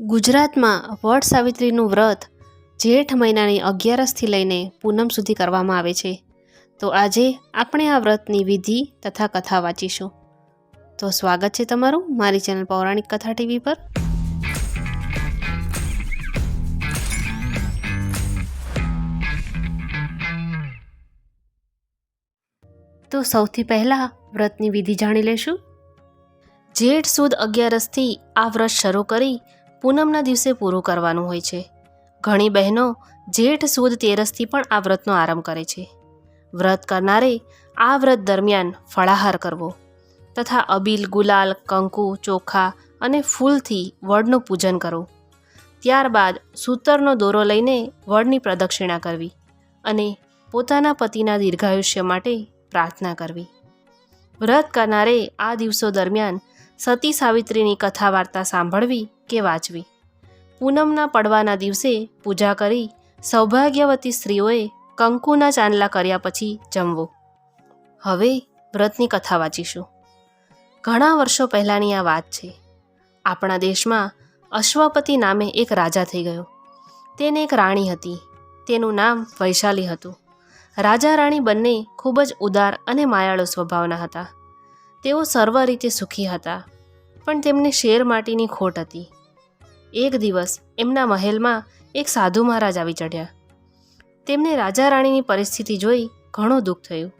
ગુજરાતમાં વટ સાવિત્રીનું વ્રત જેઠ મહિનાની અગિયારસથી લઈને પૂનમ સુધી કરવામાં આવે છે. તો આજે આપણે આ વ્રતની વિધિ તથા કથા વાંચીશું. તો સ્વાગત છે તમારું મારી ચેનલ પૌરાણિક કથા ટીવી પર. તો સૌથી પહેલાં વ્રતની વિધિ જાણી લેશું. જેઠ સુદ અગિયારસથી આ વ્રત શરૂ કરી પૂનમના દિવસે પૂરું કરવાનું હોય છે. ઘણી બહેનો જેઠ સુદ તેરસથી પણ આ વ્રતનો આરંભ કરે છે. વ્રત કરનારે આ વ્રત દરમિયાન ફળાહાર કરવો તથા અબીલ, ગુલાલ, કંકુ, ચોખા અને ફૂલથી વડનું પૂજન કરવું. ત્યારબાદ સૂતરનો દોરો લઈને વડની પ્રદક્ષિણા કરવી અને પોતાના પતિના દીર્ઘાયુષ્ય માટે પ્રાર્થના કરવી. વ્રત કરનારે આ દિવસો દરમિયાન સતી સાવિત્રીની કથા વાર્તા સાંભળવી કે વાંચવી? પૂનમના પડવાના દિવસે પૂજા કરી સૌભાગ્યવતી સ્ત્રીઓએ કંકુના ચાંદલા કર્યા પછી જમવું. હવે વ્રતની કથા વાંચીશું. ઘણા વર્ષો પહેલાંની આ વાત છે. આપણા દેશમાં અશ્વપતિ નામે એક રાજા થઈ ગયો. તેને એક રાણી હતી. તેનું નામ વૈશાલી હતું. રાજા રાણી બંને ખૂબ જ ઉદાર અને માયાળુ સ્વભાવના હતા. તેઓ સર્વ રીતે સુખી હતા, પણ તેમને શેર માટીની ખોટ હતી. એક દિવસ એમના મહેલમાં એક સાધુ મહારાજ આવી ચઢ્યા. તેમને રાજા રાણીની પરિસ્થિતિ જોઈ ઘણું દુઃખ થયું.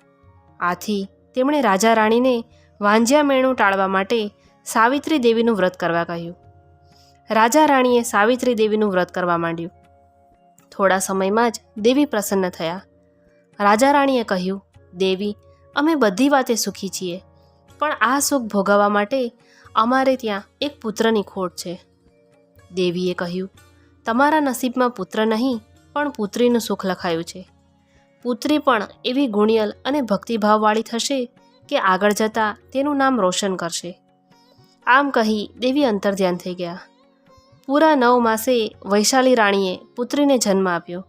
આથી તેમણે રાજા રાણીને વાંજ્યા મેણું ટાળવા માટે સાવિત્રી દેવીનું વ્રત કરવા કહ્યું. રાજા રાણીએ સાવિત્રી દેવીનું વ્રત કરવા માંડ્યું. થોડા સમયમાં જ દેવી પ્રસન્ન થયા. રાજા રાણીએ કહ્યું, દેવી, અમે બધી વાતે સુખી છીએ. પણ આ સુખ ભોગવવા માટે અમારે ત્યાં એક પુત્રની ખોટ છે. દેવીએ કહ્યું, તમારા નસીબમાં પુત્ર નહીં, પણ પુત્રીનું સુખ લખાયું છે. પુત્રી પણ એવી ગુણિયલ અને ભક્તિભાવવાળી થશે કે આગળ જતાં તેનું નામ રોશન કરશે. આમ કહી દેવી અંતર્ધ્યાન થઈ ગયા. પૂરા નવ માસે વૈશાલી રાણીએ પુત્રીને જન્મ આપ્યો.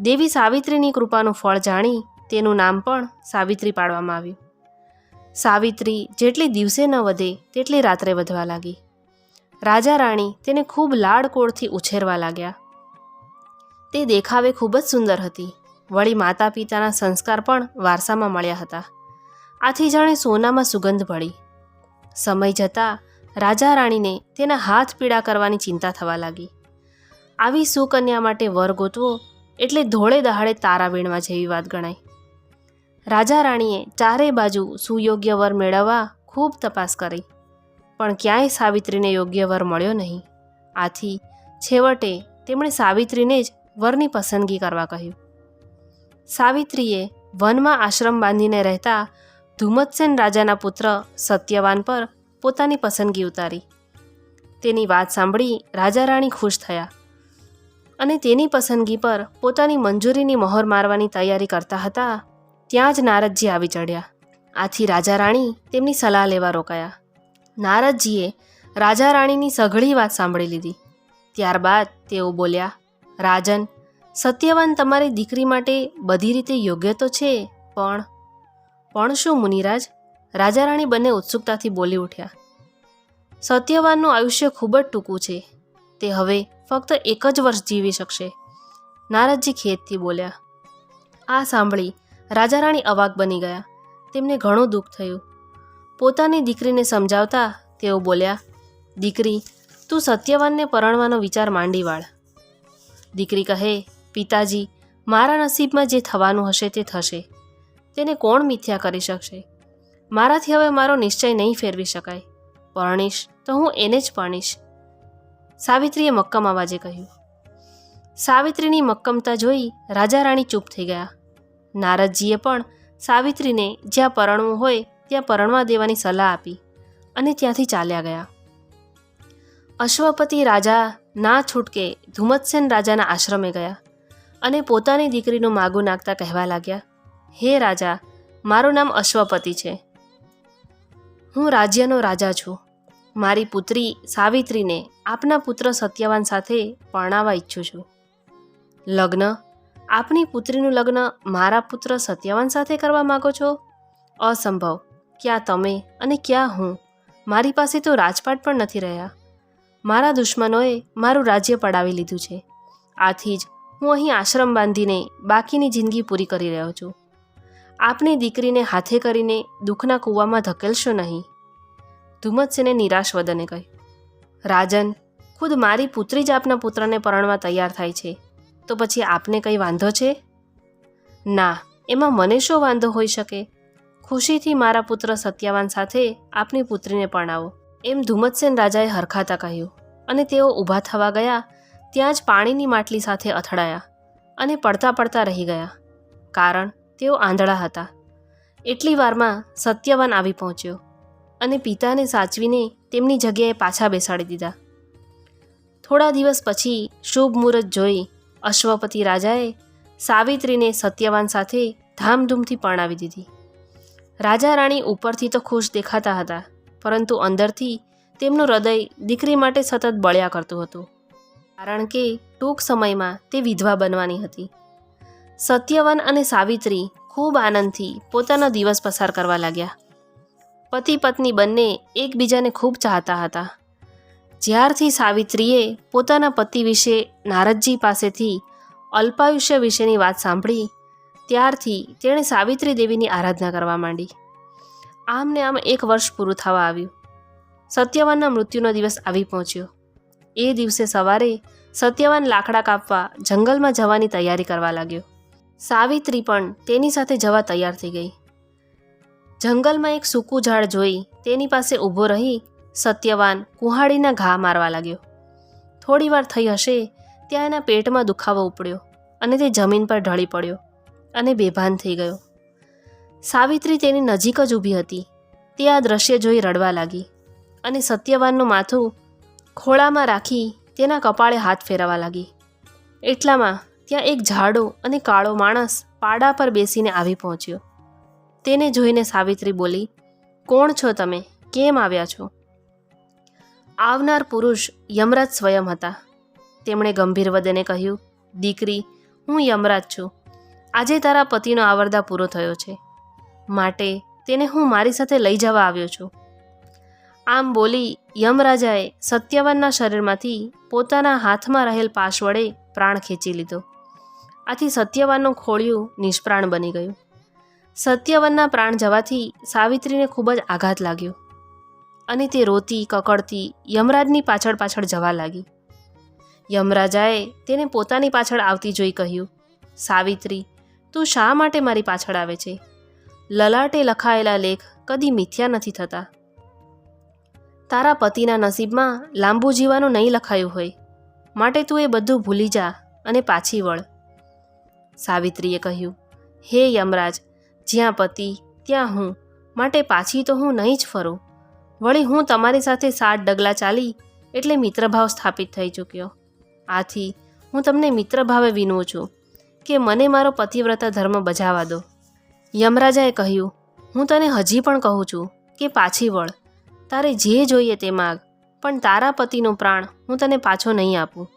દેવી સાવિત્રીની કૃપાનું ફળ જાણી તેનું નામ પણ સાવિત્રી પાડવામાં આવ્યું. સાવિત્રી જેટલી દિવસે ન વધે તેટલી રાત્રે વધવા લાગી. રાજા રાણી તેને ખૂબ લાડકોળથી ઉછેરવા લાગ્યા. તે દેખાવે ખૂબ જ સુંદર હતી. વળી માતા પિતાના સંસ્કાર પણ વારસામાં મળ્યા હતા. આથી જાણે સોનામાં સુગંધ ભળી. સમય જતાં રાજા રાણીને તેના હાથ પીડા કરવાની ચિંતા થવા લાગી. આવી સુકન્યા માટે વર ગોતવો એટલે ધોળે દહાડે તારા વીણવા જેવી વાત ગણાય. રાજા રાણીએ ચારે બાજુ સુયોગ્ય વર મેળવવા ખૂબ તપાસ કરી. પણ ક્યાંય સાવિત્રીને યોગ્ય વર મળ્યો નહીં. આથી છેવટે તેમણે સાવિત્રીને જ વરની પસંદગી કરવા કહ્યું. સાવિત્રીએ વનમાં આશ્રમ બાંધીને રહેતા ધુમતસેન રાજાના પુત્ર સત્યવાન પર પોતાની પસંદગી ઉતારી. તેની વાત સાંભળી રાજા રાણી ખુશ થયા અને તેની પસંદગી પર પોતાની મંજૂરીની મહોર મારવાની તૈયારી કરતા હતા ત્યાં જ નારદજી આવી ચડ્યા. આથી રાજા રાણી તેમની સલાહ લેવા રોકાયા. નારદજીએ રાજા રાણીની સઘળી વાત સાંભળી લીધી. ત્યારબાદ તેઓ બોલ્યા, રાજન, સત્યવાન તમારી દીકરી માટે બધી રીતે યોગ્ય તો છે, પણ પણ શું, મુનિરાજ રાજા રાણી બંને ઉત્સુકતાથી બોલી ઉઠ્યા. સત્યવાનનું આયુષ્ય ખૂબ જ ટૂંકું છે. તે હવે ફક્ત એક જ વર્ષ જીવી શકશે. નારદજી ખેતથી બોલ્યા. આ સાંભળી રાજા રાણી અવાક બની ગયા. તેમને ઘણું દુઃખ થયું. પોતાની દીકરીને સમજાવતા તેઓ બોલ્યા, દીકરી, તું સત્યવાનને પરણવાનો વિચાર માંડી વાળ. દીકરી કહે, પિતાજી, મારા નસીબમાં જે થવાનું હશે તે થશે. તેને કોણ મિથ્યા કરી શકશે? મારાથી હવે મારો નિશ્ચય નહીં ફેરવી શકાય. પરણીશ તો હું એને જ પરણીશ. સાવિત્રીએ મક્કમ અવાજે કહ્યું. સાવિત્રીની મક્કમતા જોઈ રાજા રાણી ચૂપ થઈ ગયા. નારદજીએ પણ સાવિત્રીને જ્યાં પરણવું હોય ત્યાં પરણવા દેવાની સલાહ આપી અને ત્યાંથી ચાલ્યા ગયા. અશ્વપતિ રાજા ના છૂટકે ધુમતસેન રાજાના આશ્રમે ગયા અને પોતાની દીકરીનું માગું નાખતા કહેવા લાગ્યા, હે રાજા, મારું નામ અશ્વપતિ છે. હું રાજ્યનો રાજા છું. મારી પુત્રી સાવિત્રીને આપના પુત્ર સત્યવાન સાથે પરણાવવા ઈચ્છું છું. લગ્ન આપની પુત્રીનું લગ્ન મારા પુત્ર સત્યવાન સાથે કરવા માગો છો? અસંભવ. ક્યાં તમે અને ક્યાં હું? મારી પાસે તો રાજપાટ પણ નથી રહ્યા. મારા દુશ્મનોએ મારું રાજ્ય પડાવી લીધું છે. આથી જ હું અહીં આશ્રમ બાંધીને બાકીની જિંદગી પૂરી કરી રહ્યો છું. આપની દીકરીને હાથે કરીને દુઃખના કૂવામાં ધકેલશો નહીં. ધુમ્મતસિંહને નિરાશ વદને કહ્યું. રાજન, ખુદ મારી પુત્રી જ આપના પુત્રને પરણવા તૈયાર થાય છે. તો પછી આપને કંઈ વાંધો છે? ના, એમાં મને શું વાંધો હોઈ શકે? ખુશીથી મારા પુત્ર સત્યવાન સાથે આપની પુત્રીને પરણાવો. એમ ધુમ્મતસેન રાજાએ હરખાતા કહ્યું અને તેઓ ઊભા થવા ગયા, ત્યાં જ પાણીની માટલી સાથે અથડાયા અને પડતા પડતા રહી ગયા. કારણ, તેઓ આંધળા હતા. એટલી વારમાં સત્યવાન આવી પહોંચ્યો અને પિતાને સાચવીને તેમની જગ્યાએ પાછા બેસાડી દીધા. થોડા દિવસ પછી શુભ મુહૂર્ત જોઈ અશ્વપતિ રાજાએ સાવિત્રીને સત્યવાન સાથે ધામધૂમથી પરણાવી દીધી. રાજા રાણી ઉપરથી તો ખુશ દેખાતા હતા, પરંતુ અંદરથી તેમનું હૃદય દીકરી માટે સતત બળ્યા કરતું હતું, કારણ કે ટૂંક સમયમાં તે વિધવા બનવાની હતી. સત્યવાન અને સાવિત્રી ખૂબ આનંદથી પોતાનો દિવસ પસાર કરવા લાગ્યા. પતિ પત્ની બંને એકબીજાને ખૂબ ચાહતા હતા. જ્યારથી સાવિત્રીએ પોતાના પતિ વિશે નારદજી પાસેથી અલ્પાયુષ્ય વિશેની વાત સાંભળી, ત્યારથી તેણે સાવિત્રી દેવીની આરાધના કરવા માંડી. આમને આમ એક વર્ષ પૂરું થવા આવ્યું. સત્યવાનના મૃત્યુનો દિવસ આવી પહોંચ્યો. એ દિવસે સવારે સત્યવાન લાકડા કાપવા જંગલમાં જવાની તૈયારી કરવા લાગ્યો. સાવિત્રી પણ તેની સાથે જવા તૈયાર થઈ ગઈ. જંગલમાં એક સૂકું ઝાડ જોઈ તેની પાસે ઊભો રહી સત્યવાન કુહાડીના ઘા મારવા લાગ્યો. થોડીવાર થઈ હશે ત્યાં એના પેટમાં દુખાવો ઉપડ્યો અને તે જમીન પર ઢળી પડ્યો અને બેભાન થઈ ગયો. સાવિત્રી તેની નજીક જ ઊભી હતી. તે આ દ્રશ્ય જોઈ રડવા લાગી અને સત્યવાનનું માથું ખોળામાં રાખી તેના કપાળે હાથ ફેરવવા લાગી. એટલામાં ત્યાં એક ઝાડો અને કાળો માણસ પાડા પર બેસીને આવી પહોંચ્યો. તેને જોઈને સાવિત્રી બોલી, કોણ છો તમે? કેમ આવ્યા છો? આવનાર પુરુષ યમરાજ સ્વયં હતા. તેમણે ગંભીર વદને કહ્યું, દીકરી, હું યમરાજ છું. આજે તારા પતિનો આવરદા પૂરો થયો છે. માટે તેને હું મારી સાથે લઈ જવા આવ્યો છું. આમ બોલી યમરાજાએ સત્યવાનના શરીરમાંથી પોતાના હાથમાં રહેલ પાશ વડે પ્રાણ ખેંચી લીધો. આથી સત્યવાનનું ખોળિયું નિષ્પ્રાણ બની ગયું. સત્યવનના પ્રાણ જવાથી સાવિત્રીને ખૂબ જ આઘાત લાગ્યો. અને તે રોતી, કકડતી યમરાજની પાછળ પાછળ જવા લાગી. યમરાજાએ તેને પોતાની પાછળ આવતી જોઈ કહ્યું, સાવિત્રી, તું શા માટે મારી પાછળ આવે છે? લલાટે લખાયેલા લેખ કદી મિથ્યા નથી થતા. તારા પતિના નસીબમાં લાંબુ જીવાનું નહીં લખાયું હોય. માટે તું એ બધું ભૂલી જા અને પાછી વળ. સાવિત્રીએ કહ્યું, હે યમરાજ, જ્યાં પતિ, ત્યાં હું. માટે પાછી તો હું નહીં જ ફરું. વળી હું તમારી સાથે સાત ડગલા ચાલી એટલે મિત્રભાવ સ્થાપિત થઈ ચૂક્યો. આથી હું તમને મિત્રભાવે વિનવું છું કે મને મારો પતિવ્રતા ધર્મ બજાવવા દો. યમરાજાએ કહ્યું, હું તને હજી પણ કહું છું કે પાછી વળ. તારે જે જોઈએ તે માગ, પણ તારા પતિનો પ્રાણ હું તને પાછો નહીં આપું.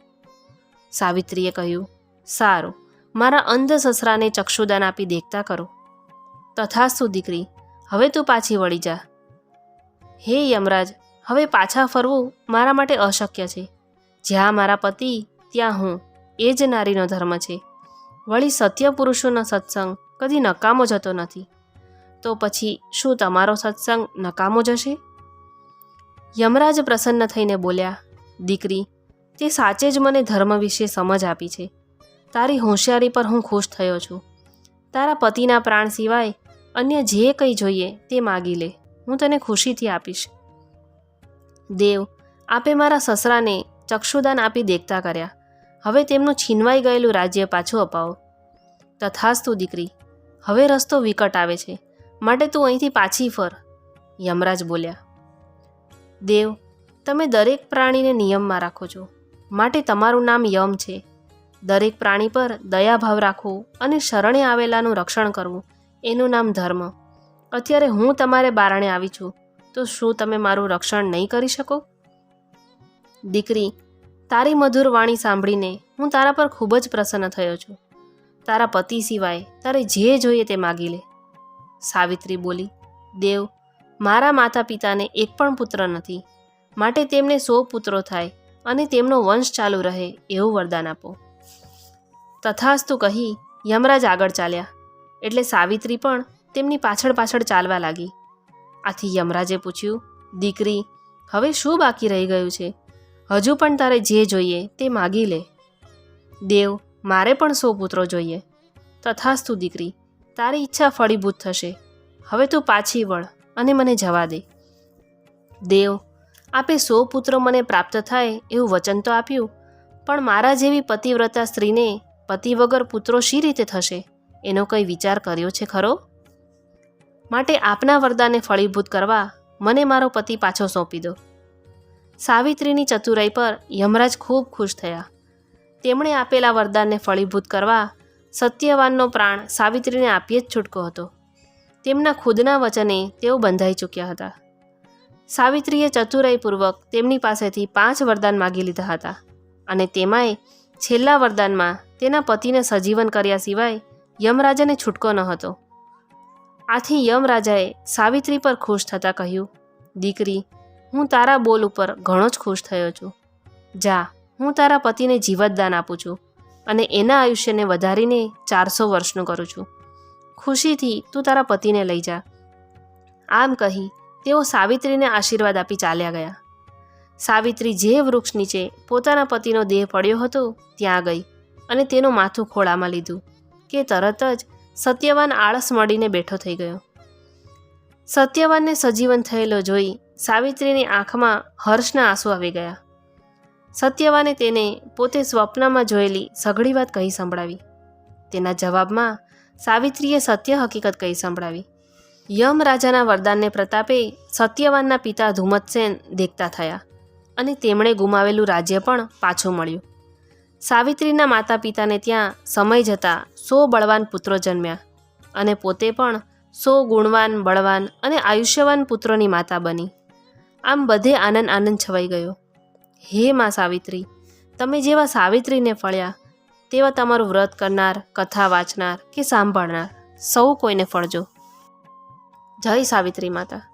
સાવિત્રીએ કહ્યું, સારું, મારા અંધ સસરાને ચક્ષુદાન આપી દેખતા કરો. તથાસ્તુ, દીકરી, હવે તું પાછી વળી જા. હે યમરાજ, હવે પાછા ફરવું મારા માટે અશક્ય છે. જ્યાં મારા પતિ, ત્યાં હું. એ જ નારીનો ધર્મ છે. વળી સત્ય પુરુષોનો સત્સંગ કદી નકામો જતો નથી. તો પછી શું તમારો સત્સંગ નકામો જશે યમરાજ પ્રસન્ન થઈને બોલ્યા, દીકરી, તે સાચે જ મને ધર્મ વિશે સમજ આપી છે. તારી હોશિયારી પર હું ખુશ થયો છું. તારા પતિના પ્રાણ સિવાય અન્ય જે કંઈ જોઈએ તે માગી લે. હું તને ખુશીથી આપીશ. દેવ, આપે મારા સસરાને ચક્ષુદાન આપી દેખતા કર્યા. હવે તેમનું છીનવાઈ ગયેલું રાજ્ય પાછું અપાવો. તથાસ્તુ દીકરી, હવે રસ્તો વિકટ આવે છે. માટે તું અહીંથી પાછી ફર, યમરાજ બોલ્યા. દેવ, તમે દરેક પ્રાણીને નિયમમાં રાખો છો. માટે તમારું નામ યમ છે. દરેક પ્રાણી પર દયાભાવ રાખવો અને શરણે આવેલાનું રક્ષણ કરવું. એનું નામ ધર્મ. અત્યારે હું તમારે બારણે આવી છું. તો શું તમે મારું રક્ષણ નહીં કરી શકો? દીકરી, તારી મધુર વાણી સાંભળીને હું તારા પર ખૂબ જ પ્રસન્ન થયો છું. તારા પતિ સિવાય તારે જે જોઈએ તે માગી લે. સાવિત્રી બોલી, દેવ, મારા માતા પિતાને એક પણ પુત્ર નથી. માટે તેમને સો પુત્રો થાય અને તેમનો વંશ ચાલુ રહે એવું વરદાન આપો. તથાસ્તુ કહી યમરાજ આગળ ચાલ્યા. એટલે સાવિત્રી પણ તેમની પાછળ પાછળ ચાલવા લાગી. આથી યમરાજે પૂછ્યું, દીકરી, હવે શું બાકી રહી ગયું છે? હજુ પણ તારે જે જોઈએ તે માગી લે. દેવ, મારે પણ સો પુત્રો જોઈએ. તથાસ્તુ દીકરી, તારી ઈચ્છા ફળીભૂત થશે. હવે તું પાછી વળ અને મને જવા દે. દેવ, આપે સો પુત્રો મને પ્રાપ્ત થાય એવું વચન તો આપ્યું, પણ મારા જેવી પતિવ્રતા સ્ત્રીને પતિ વગર પુત્રો શી રીતે થશે? એનો કંઈ વિચાર કર્યો છે ખરો? માટે આપના વરદાને ફળીભૂત કરવા મને મારો પતિ પાછો સોંપી દો. સાવિત્રીની ચતુરાઈ પર યમરાજ ખૂબ ખુશ થયા. તેમણે આપેલા વરદાનને ફળીભૂત કરવા સત્યવાનનો પ્રાણ સાવિત્રીને આપીએ જ છૂટકો હતો. તેમના ખુદના વચને તેઓ બંધાઈ ચૂક્યા હતા. સાવિત્રીએ ચતુરાઈપૂર્વક તેમની પાસેથી પાંચ વરદાન માગી લીધા હતા અને તેમાંય છેલ્લા વરદાનમાં તેના પતિને સજીવન કર્યા સિવાય યમરાજાને છૂટકો ન હતો. આથી યમરાજાએ સાવિત્રી પર ખુશ થતાં કહ્યું, દીકરી, હું તારા બોલ ઉપર ઘણો જ ખુશ થયો છું. જા, હું તારા પતિને જીવતદાન આપું છું અને એના આયુષ્યને વધારીને ચારસો વર્ષનું કરું છું. ખુશીથી તું તારા પતિને લઈ જા. આમ કહી તેઓ સાવિત્રીને આશીર્વાદ આપી ચાલ્યા ગયા. સાવિત્રી જે વૃક્ષ નીચે પોતાના પતિનો દેહ પડ્યો હતો, ત્યાં ગઈ અને તેનું માથું ખોળામાં લીધું કે તરત જ સત્યવાન આળસ મળીને બેઠો થઈ ગયો. સત્યવાનને સજીવન થયેલો જોઈ સાવિત્રીની આંખમાં હર્ષના આંસુ આવી ગયા. સત્યવાને તેને પોતે સ્વપ્નમાં જોયેલી સઘળી વાત કહી સંભળાવી. તેના જવાબમાં સાવિત્રીએ સત્ય હકીકત કહી સંભળાવી. યમ રાજાના વરદાનને પ્રતાપે સત્યવાનના પિતા ધુમતસેન દેખતા થયા અને તેમણે ગુમાવેલું રાજ્ય પણ પાછું મળ્યું. સાવિત્રીના માતા પિતાને ત્યાં સમય જતાં સો બળવાન પુત્રો જન્મ્યા અને પોતે પણ સો ગુણવાન, બળવાન અને આયુષ્યવાન પુત્રોની માતા બની. આમ બધે આનંદ આનંદ છવાઈ ગયો. હે માં સાવિત્રી, તમે જેવા સાવિત્રીને ફળ્યા, તેવા તમારું વ્રત કરનાર, કથા વાંચનાર કે સાંભળનાર સૌ કોઈને ફળજો. જય સાવિત્રી માતા.